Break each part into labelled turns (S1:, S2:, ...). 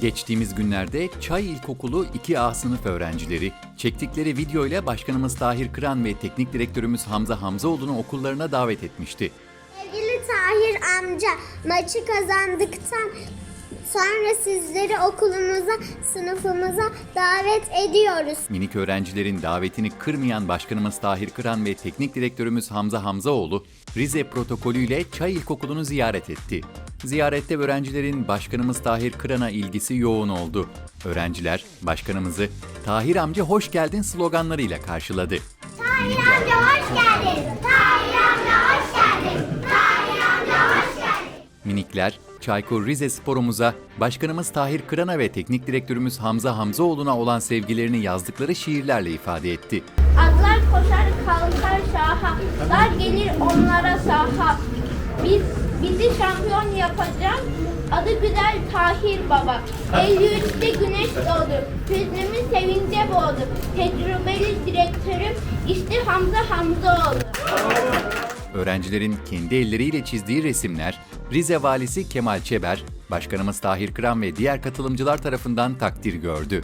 S1: Geçtiğimiz günlerde Çay İlkokulu 2A sınıf öğrencileri çektikleri video ile Başkanımız Tahir Kıran ve Teknik Direktörümüz Hamza Hamzaoğlu'nu okullarına davet etmişti.
S2: Sevgili Tahir amca maçı kazandıktan sonra sizleri okulumuza, sınıfımıza davet ediyoruz.
S1: Minik öğrencilerin davetini kırmayan Başkanımız Tahir Kıran ve Teknik Direktörümüz Hamza Hamzaoğlu, Rize protokolüyle Çay İlkokulu'nu ziyaret etti. Ziyarette öğrencilerin Başkanımız Tahir Kıran'a ilgisi yoğun oldu. Öğrenciler başkanımızı Tahir amca hoş geldin sloganlarıyla karşıladı.
S2: Tahir amca hoş geldin. Tahir amca hoş geldin. Tahir amca hoş geldin.
S1: Minikler Çaykur Rize sporumuza Başkanımız Tahir Kıran'a ve Teknik Direktörümüz Hamza Hamzaoğlu'na olan sevgilerini yazdıkları şiirlerle ifade etti.
S3: Atlar koşar kalkar şaha, dar gelir onlara saha. Biz, bizi şampiyon yapacak, adı güzel Tahir Baba. 53'te güneş doğdu, hüznümü sevince boğdu. Tecrübeli direktörüm işte Hamza Hamzaoğlu.
S1: Öğrencilerin kendi elleriyle çizdiği resimler Rize Valisi Kemal Çeber, Başkanımız Tahir Kıran ve diğer katılımcılar tarafından takdir gördü.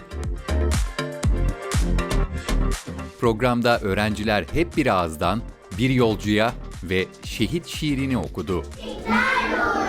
S1: Programda öğrenciler hep bir ağızdan bir yolcuya ve şehit şiirini okudu.
S2: Uğrunda